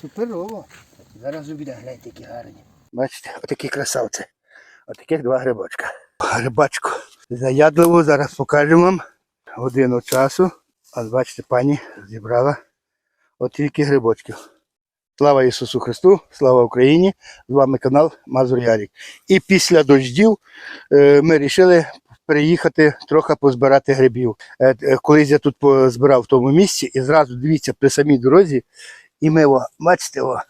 Суперово. Зараз обіде, гляньте, які гарні. Бачите, отакі красавці. Отаких два грибочка. Грибачку. Заядливо зараз покажемо вам годину часу. А бачите, пані зібрала от тільки грибочків. Слава Ісусу Христу, слава Україні! З вами канал Мазур Ярік. І після дождів е, ми вирішили приїхати трохи позбирати грибів. Е, е, Колись я тут позбирав в тому місці, і зразу дивіться при самій дорозі, і ми, о, бачите, о,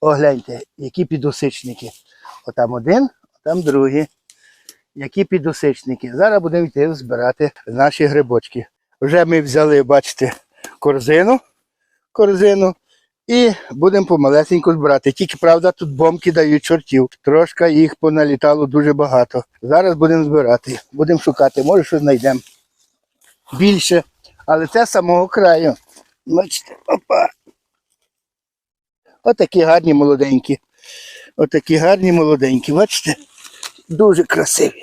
огляньте, які підосичники. Отам один, отам другий. Які підосичники. Зараз будемо йти збирати наші грибочки. Вже ми взяли, бачите, корзину, корзину і будемо помалесенько збирати. Тільки правда, тут бомки дають чортів. Трошки їх поналітало дуже багато. Зараз будемо збирати, будемо шукати, може щось знайдемо більше. Але це самого краю. Бачите. Отакі гарні молоденькі. Отакі гарні молоденькі, бачите? Дуже красиві.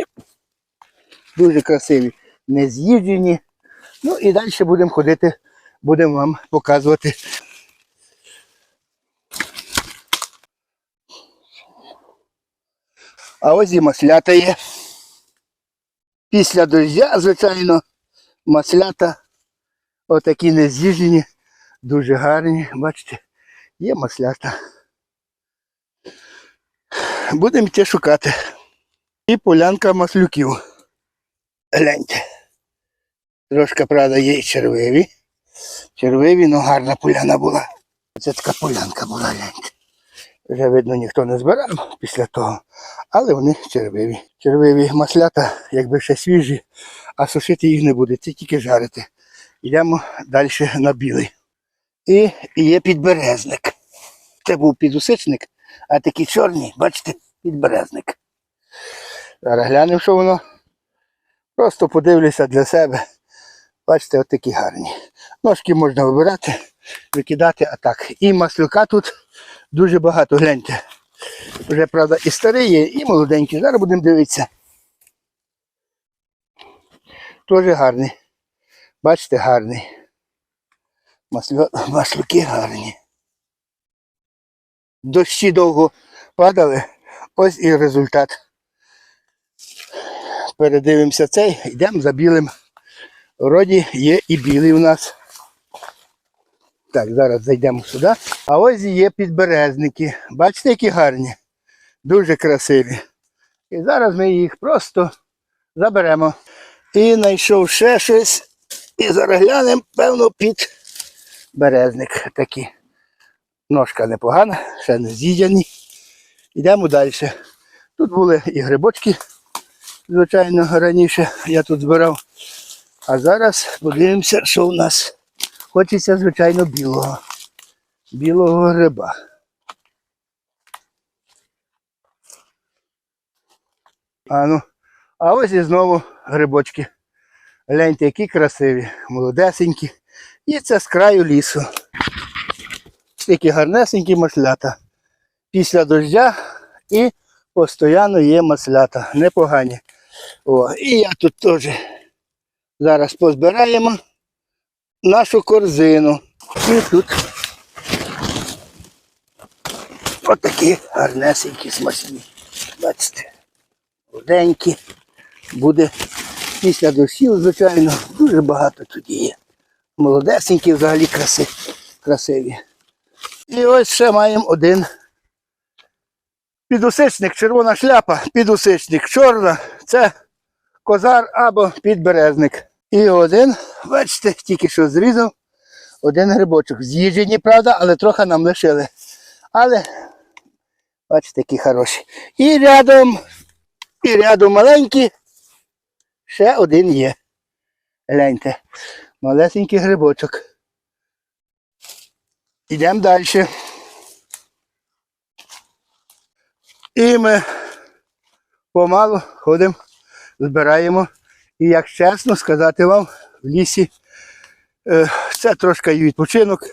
Дуже красиві. Не з'їджені. Ну і далі будемо ходити, будемо вам показувати. А ось і маслята є. Після дождя, звичайно, маслята отакі не з'їжджені, дуже гарні. Бачите, є маслята. Будемо йти шукати. І полянка маслюків. Гляньте. Трошки, правда, є і червиві. Червиві, але гарна поляна була. Це така полянка була, гляньте. Вже видно, ніхто не збирав після того, але вони червиві. Червиві маслята, якби ще свіжі, а сушити їх не буде, це тільки жарити. Йдемо далі на білий. І є підберезник. Це був підусичник, а такі чорні, бачите, підберезник. Зараз глянемо, що воно. Просто подивлюся для себе. Бачите, от такі гарні. Ножки можна вибирати, викидати, а так. І маслюка тут дуже багато, гляньте. Вже, правда, і старий є, і молоденький. Зараз будемо дивитися. Теж гарний. Бачите, гарний. Маслю... Маслюки гарні. Дощі довго падали. Ось і результат. Передивимося цей, йдемо за білим. Вроді є і білий у нас. Так, зараз зайдемо сюди. А ось є підберезники. Бачите, які гарні. Дуже красиві. І зараз ми їх просто заберемо. І знайшов ще щось. І зараз глянемо, певно, під березник. Такі. Ножка непогана, ще не з'їдяні. Йдемо далі. Тут були і грибочки, звичайно, раніше я тут збирав. А зараз подивимося, що у нас. Хочеться, звичайно, білого. Білого гриба. А ну, а ось і знову грибочки. Гляньте, які красиві, молодесенькі. І це з краю лісу. Такі гарнесенькі маслята. Після дождя і постійно є маслята. Непогані. О, і я тут теж зараз позбираємо нашу корзину. І тут отакі гарнесенькі смачні. Бачите, худенькі. Буде після дощів, звичайно, дуже багато тут є. Молодесенькі взагалі краси, красиві. І ось ще маємо один підусичник, червона шляпа, підусичник, чорна, це козар або підберезник. І один, бачите, тільки що зрізав, один грибочок. З'їжджені, правда, але трохи нам лишили. Але, бачите, які хороші. І рядом, і рядом маленькі, ще один є. Гляньте, малесенький грибочок. Йдемо далі. І ми помалу ходимо, збираємо. І як чесно сказати вам, в лісі це трошки і відпочинок.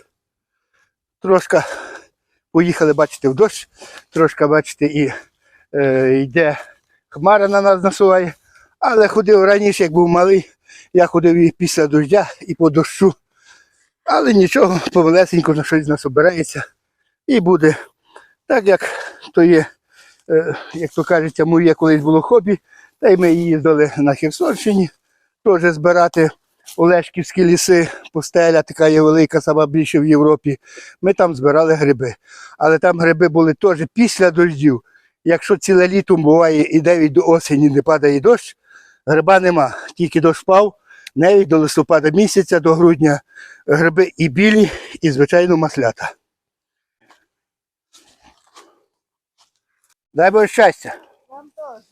Трошки поїхали, бачите, в дощ, трошки, бачите, і йде хмара на нас насуває. Але ходив раніше, як був малий, я ходив і після дождя, і по дощу. Але нічого, повелесенько на щось нас обирається. І буде так, як то є, е, як то кажеться, моє колись було хобі. Та й ми їздили на Херсонщині теж збирати Олешківські ліси, пустеля, така є велика, сама більше в Європі. Ми там збирали гриби. Але там гриби були теж після дощів. Якщо ціле літо буває і навіть до осені не падає дощ, гриба нема. Тільки дощ впав, навіть до листопада місяця, до грудня гриби і білі, і, звичайно, маслята. Дай Боже щастя. Вам теж.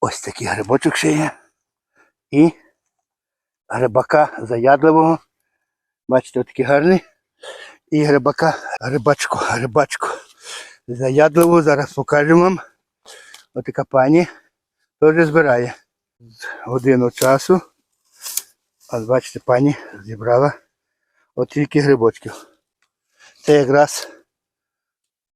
Ось такий грибочок ще є. І грибака заядливого. Бачите, отакий гарний. І грибака, грибачку, грибачку. Заядливого. Зараз покажу вам. Отака пані теж збирає. З годину часу. От бачите, пані зібрала от тільки грибочків. Це якраз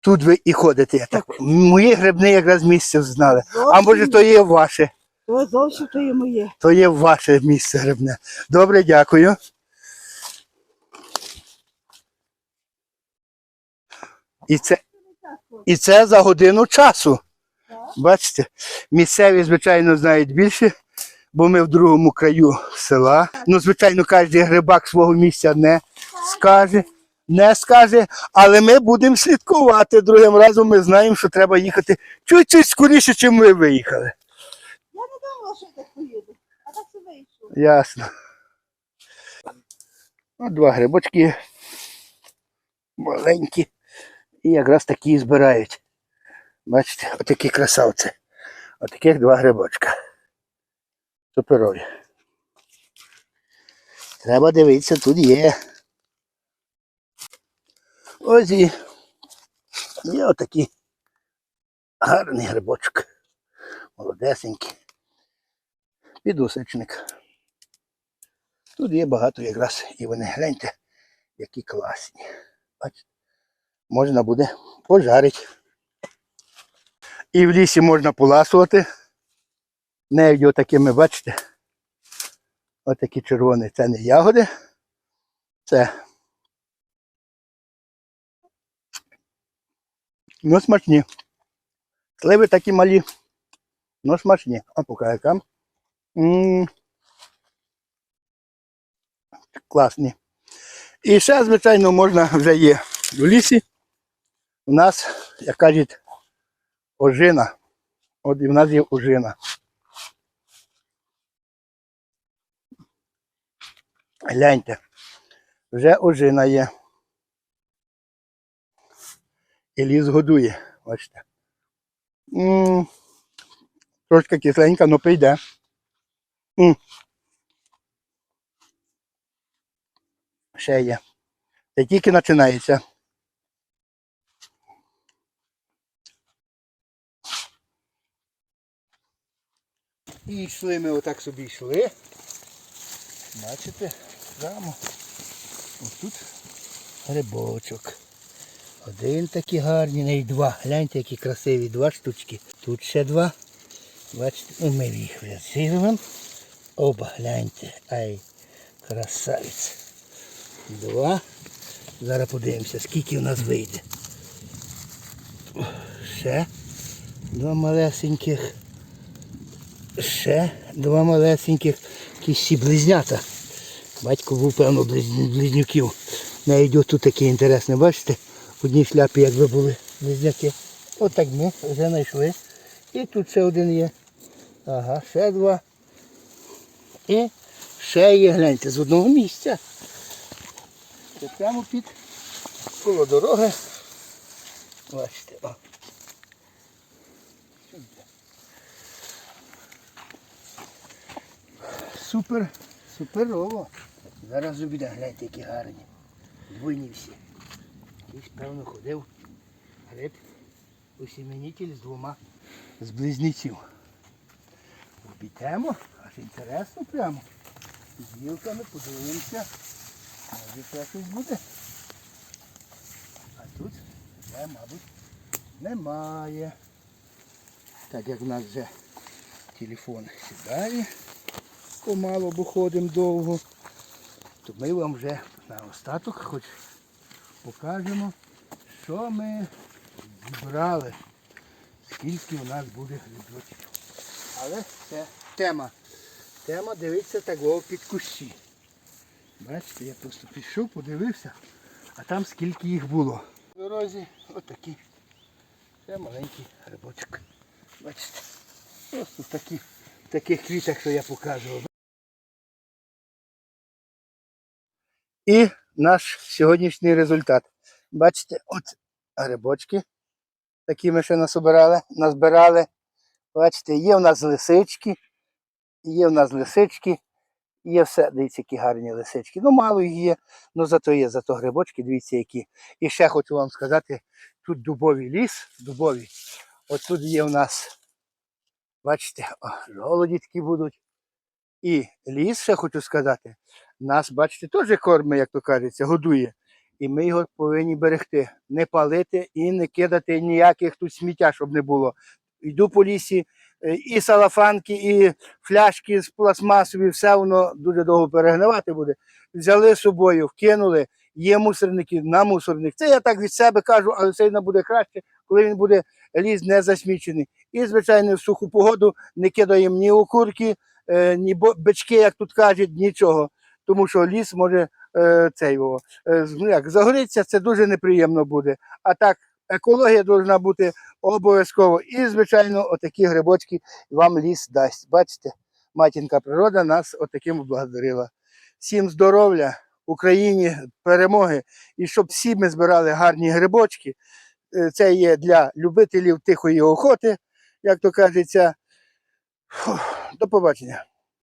тут ви і ходите. Я так. Мої грибни якраз місце знали. А може то є ваше? То зовсім то є моє. То є ваше місце грибне. Добре, дякую. І це, і це за годину часу. Бачите, місцеві, звичайно, знають більше, бо ми в другому краю села. Ну, звичайно, кожен грибак свого місця не скаже, не скаже, але ми будемо слідкувати. Другим разом ми знаємо, що треба їхати чуть-чуть скоріше, чим ми виїхали. Я не думала, що я так поїду. А так це вийшло. Ясно. От два грибочки маленькі. І якраз такі збирають. Бачите, отакі красавці. Отаких два грибочка. Суперові. Треба дивитися, тут є. Ось і є отакий гарний грибочок. Молодесенький. Підусичник. Тут є багато якраз і вони гляньте, які класні. Бачите, можна буде пожарити. І в лісі можна поласувати. Навіть отакими, бачите, отакі червоні. Це не ягоди. Це ну смачні. Сливи такі малі. Ну смачні. А покажу. М, Класні. І ще, звичайно, можна вже є в лісі. У нас, як кажуть, ожина. От і в нас є ожина. Гляньте, вже ожина є. І ліс годує. Бачите. М, Трошки кисленька, але прийде. М. Ще є. Це тільки починається. І йшли ми отак собі йшли. Бачите, прямо. Ось тут грибочок. Один такий гарний, навіть два. Гляньте, які красиві, два штучки. Тут ще два. Бачите, ну, ми їх зірвемо. Оба, гляньте. Ай, красавець. Два. Зараз подивимося, скільки в нас вийде. Ще два малесеньких. Ще два малесеньких. Якісь всі близнята. Батько був, певно, близ- близнюків. Навіть тут таке інтересне, бачите? В одній шляпі, якби були близняки. Отак ми вже знайшли. І тут ще один є. Ага, ще два. І ще є, гляньте, з одного місця. Це прямо під коло дороги. Бачите, о. Супер, суперово. Зараз обіда, гляньте, які гарні. Двойні всі. Якийсь, певно, ходив гриб осіменітель з двома з близнеців. Обійдемо, аж інтересно прямо. З гілками подивимося. Може ще щось буде. А тут вже, мабуть, немає. Так як в нас вже телефон сідає, помало, бо ходимо довго, то ми вам вже на остаток хоч покажемо, що ми зібрали, скільки у нас буде грибочків. Але це тема. Тема дивиться такого під кущі. Бачите, я просто пішов, подивився, а там скільки їх було. В дорозі отакі. Це маленький грибочок. Бачите. Просто такі, в таких квітах, що я показував. І наш сьогоднішній результат. Бачите, от грибочки. Такі ми ще насобирали, назбирали. Бачите, є в нас лисички, є в нас лисички, є все, дивіться, які гарні лисички. Ну, мало їх є, але зато є, зато грибочки, дивіться, які. І ще хочу вам сказати, тут дубовий ліс, дубовий. От тут є в нас, бачите, о, жолоді такі будуть. І ліс, ще хочу сказати, нас, бачите, теж корми, як то кажеться, годує. І ми його повинні берегти, не палити і не кидати ніяких тут сміття, щоб не було. Йду по лісі, е, і салафанки, і фляшки з пластмасові, все воно дуже довго перегнивати буде. Взяли з собою, вкинули, є мусорники на мусорник. Це я так від себе кажу, але сильно буде краще, коли він буде ліс не засмічений. І, звичайно, в суху погоду не кидаємо ні окурки, е, ні бички, як тут кажуть, нічого. Тому що ліс може е, цей, о, е, ну, як, загорітися, це дуже неприємно буде. А так, екологія повинна бути обов'язково. І, звичайно, отакі грибочки вам ліс дасть. Бачите, матінка природа нас отаким облагодарила. Всім здоров'я, Україні, перемоги. І щоб всі ми збирали гарні грибочки. Е, Це є для любителів тихої охоти, як то кажеться. Фух, До побачення.